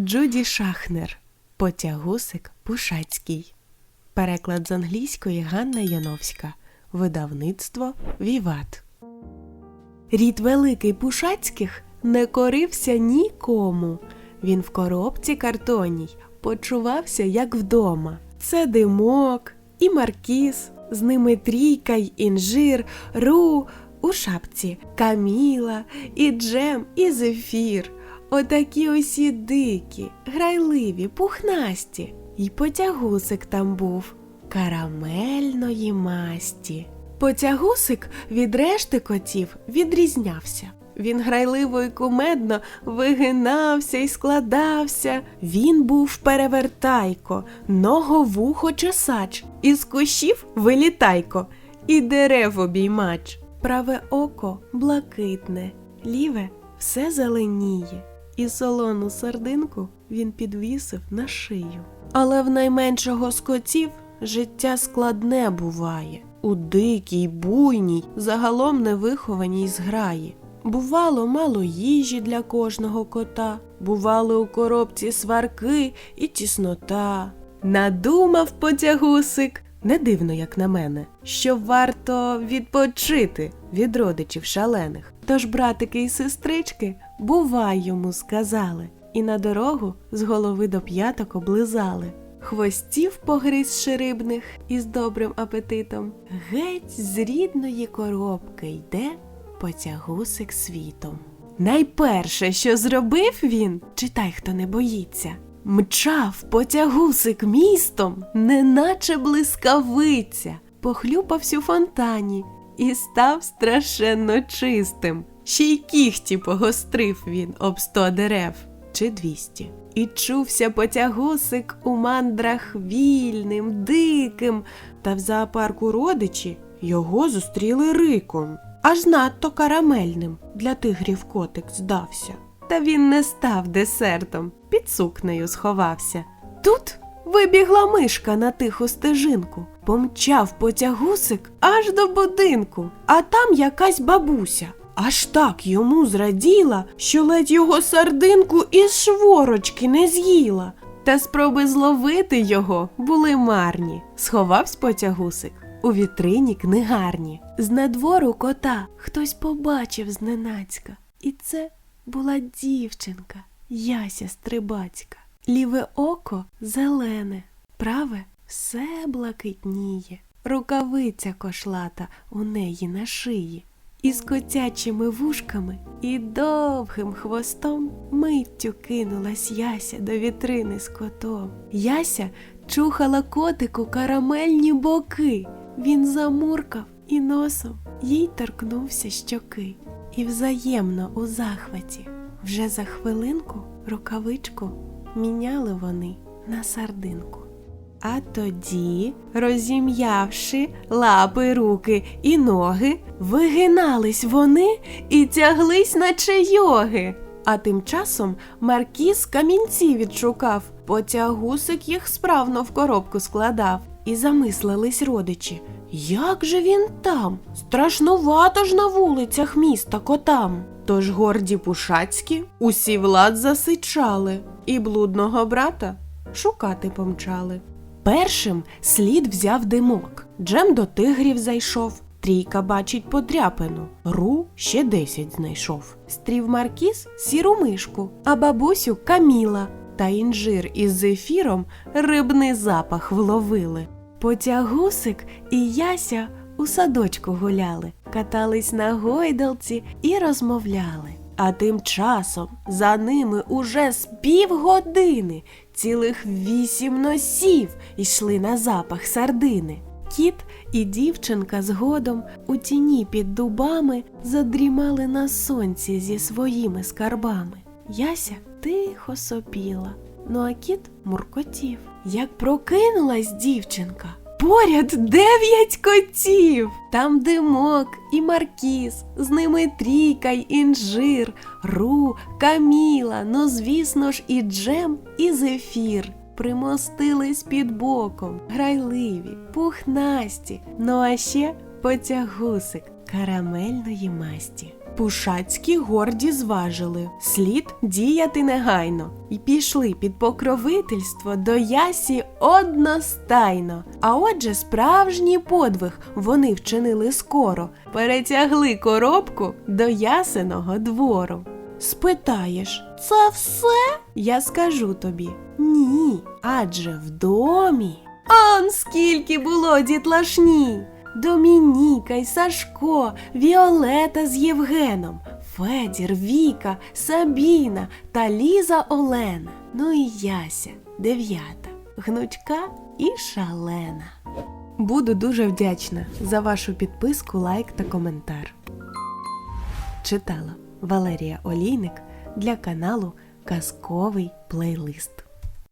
Джуді Шахнер Потягусик Пушацький. Переклад з англійської Ганна Яновська. Видавництво Віват. Рід Великий Пушацьких не корився нікому. Він в коробці картонній почувався як вдома. Це димок і маркіз, з ними трійка й інжир, ру у шапці, каміла, і джем, і зефір. Отакі усі дикі, грайливі, пухнасті. І потягусик там був карамельної масті. Потягусик від решти котів відрізнявся. Він грайливо і кумедно вигинався і складався. Він був перевертайко, ноговухо чесач, із кущів вилітайко, і дерев обіймач. Праве око блакитне, ліве все зеленіє, і солону сардинку він підвісив на шию. Але в найменшого з котів життя складне буває. У дикій, буйній, загалом невихованій зграї. Бувало мало їжі для кожного кота, бували у коробці сварки і тіснота. Надумав потягусик, не дивно, як на мене, що варто відпочити від родичів шалених. Тож братики і сестрички, бувай йому сказали, і на дорогу з голови до п'яток облизали. Хвостів погриз ширибних із добрим апетитом, геть з рідної коробки йде потягусик світом. Найперше, що зробив він, читай, хто не боїться, мчав потягусик містом, неначе блискавиця, похлюпався у фонтані і став страшенно чистим. Ще й кіхті погострив він об сто дерев чи двісті. І чувся потягусик у мандрах вільним, диким, та в зоопарку родичі його зустріли риком. Аж надто карамельним для тигрів котик здався. Та він не став десертом, під сукнею сховався. Тут вибігла мишка на тиху стежинку, помчав потягусик аж до будинку, а там якась бабуся. Аж так йому зраділа, що ледь його сардинку із шворочки не з'їла. Та спроби зловити його були марні. Сховався потягусик у вітрині книгарні. З надвору кота хтось побачив зненацька. І це була дівчинка, Яся Стрибацька. Ліве око зелене, праве все блакитніє. Рукавиця кошлата у неї на шиї. Із котячими вушками і довгим хвостом миттю кинулась Яся до вітрини з котом. Яся чухала котику карамельні боки. Він замуркав і носом їй торкнувся щоки. І взаємно у захваті вже за хвилинку рукавичку міняли вони на сардинку. А тоді, розім'явши лапи, руки і ноги, вигинались вони і тяглись, наче йоги. А тим часом Маркіз камінці відшукав, потягусик їх справно в коробку складав. І замислились родичі. Як же він там? Страшнувато ж на вулицях міста котам. Тож горді пушацькі усі влад засичали, і блудного брата шукати помчали. Першим слід взяв димок. Джем до тигрів зайшов. Трійка бачить подряпину. Ру ще десять знайшов. Стрів Маркіз сіру мишку, а бабусю каміла. Та інжир із зефіром рибний запах вловили. Потягусик і Яся у садочку гуляли, катались на гойдалці і розмовляли. А тим часом за ними уже з півгодини цілих вісім носів йшли на запах сардини. Кіт і дівчинка згодом у тіні під дубами задрімали на сонці зі своїми скарбами. Яся тихо сопіла, ну а кіт муркотів. Як прокинулась дівчинка, поряд дев'ять котів. Там димок і маркіз, з ними трійка й інжир, ру, каміла, ну звісно ж, і джем, і зефір. Примостились під боком, грайливі, пухнасті, ну а ще потягусик карамельної масті. Пушацькі горді зважили, слід діяти негайно, і пішли під покровительство до ясі одностайно. А отже, справжній подвиг вони вчинили скоро, перетягли коробку до ясеного двору. Спитаєш, це все? Я скажу тобі ні, адже в домі. Он скільки було дітлашні! Домініка й Сашко, Віолета з Євгеном, Федір, Віка, Сабіна та Ліза Олена. Ну і Яся, дев'ята, гнучка і шалена. Буду дуже вдячна за вашу підписку, лайк та коментар. Читала Валерія Олійник для каналу Казковий плейлист.